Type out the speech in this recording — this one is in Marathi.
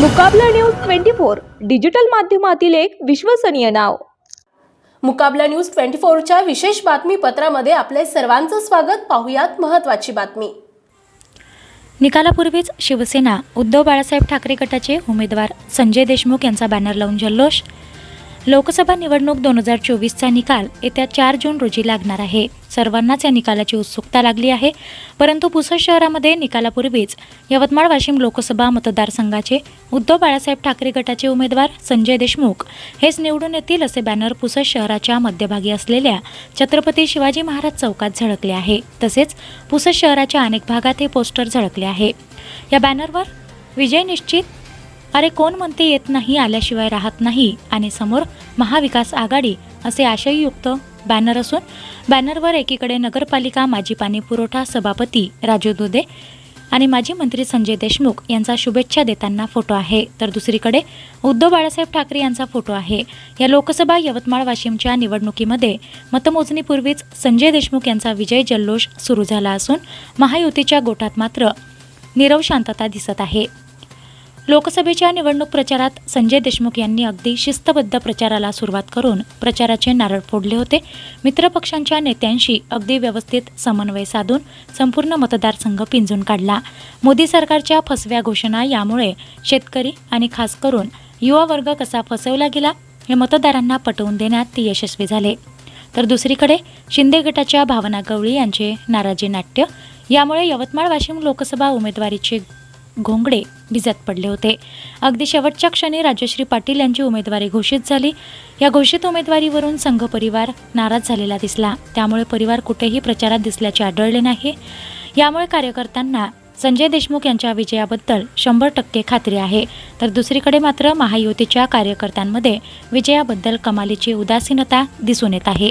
Muqabla news twenty four digital माध्यमातील एक विश्वसनीय नाव. मुकाबला न्यूज ट्वेंटी फोरच्या विशेष बातमीपत्रामध्ये आपले सर्वांचं स्वागत. पाहुयात महत्त्वाची बातमी. निकालापूर्वीच शिवसेना उद्धव बाळासाहेब ठाकरे गटाचे उमेदवार संजय देशमुख यांचा बॅनर लावून जल्लोष. लोकसभा निवडणूक दोन हजार चोवीसचा निकाल येत्या चार जून रोजी लागणार आहे. सर्वांनाच या निकालाची उत्सुकता लागली आहे. परंतु पुसद शहरामध्ये निकालापूर्वीच यवतमाळ वाशिम लोकसभा मतदारसंघाचे उद्धव बाळासाहेब ठाकरे गटाचे उमेदवार संजय देशमुख हेच निवडून येतील असे बॅनर पुसद शहराच्या मध्यभागी असलेल्या छत्रपती शिवाजी महाराज चौकात झळकले आहे. तसेच पुसद शहराच्या अनेक भागात हे पोस्टर झळकले आहे. या बॅनरवर विजय निश्चित अरे कोण म्हणते येत नाही आल्याशिवाय राहत नाही? आणि समोर महाविकास आघाडी असे आशययुक्त बॅनर असून बॅनरवर एकीकडे नगरपालिका माजी पाणी पुरवठा सभापती राजू दुधे आणि माजी मंत्री संजय देशमुख यांचा शुभेच्छा देताना फोटो आहे. तर दुसरीकडे उद्धव बाळासाहेब ठाकरे यांचा फोटो आहे. या लोकसभा यवतमाळ वाशिमच्या निवडणुकीमध्ये मतमोजणीपूर्वीच संजय देशमुख यांचा विजय जल्लोष सुरू झाला असून महायुतीच्या गोटात मात्र नीरव शांतता दिसत आहे. लोकसभेच्या निवडणूक प्रचारात संजय देशमुख यांनी अगदी शिस्तबद्ध प्रचाराला सुरुवात करून प्रचाराचे नारळ फोडले होते. मित्रपक्षांच्या नेत्यांशी अगदी व्यवस्थित समन्वय साधून संपूर्ण मतदारसंघ पिंजून काढला. मोदी सरकारच्या फसव्या घोषणा यामुळे शेतकरी आणि खास करून युवा वर्ग कसा फसवला गेला हे मतदारांना पटवून देण्यात ते यशस्वी झाले. तर दुसरीकडे शिंदे गटाच्या भावना गवळी यांचे नाराजी नाट्य. यामुळे यवतमाळ वाशिम लोकसभा उमेदवारीचे घोंगडे भिजत पडले होते. अगदी शेवटच्या क्षणी राजश्री पाटील यांची उमेदवारी घोषित झाली. या घोषित उमेदवारीवरून संघ परिवार नाराज झालेला दिसला. त्यामुळे परिवार कुठेही प्रचारात दिसल्याचे आढळले नाही. यामुळे कार्यकर्त्यांना संजय देशमुख यांच्या विजयाबद्दल शंभर टक्के खात्री आहे. तर दुसरीकडे मात्र महायुतीच्या कार्यकर्त्यांमध्ये विजयाबद्दल कमालीची उदासीनता दिसून येत आहे.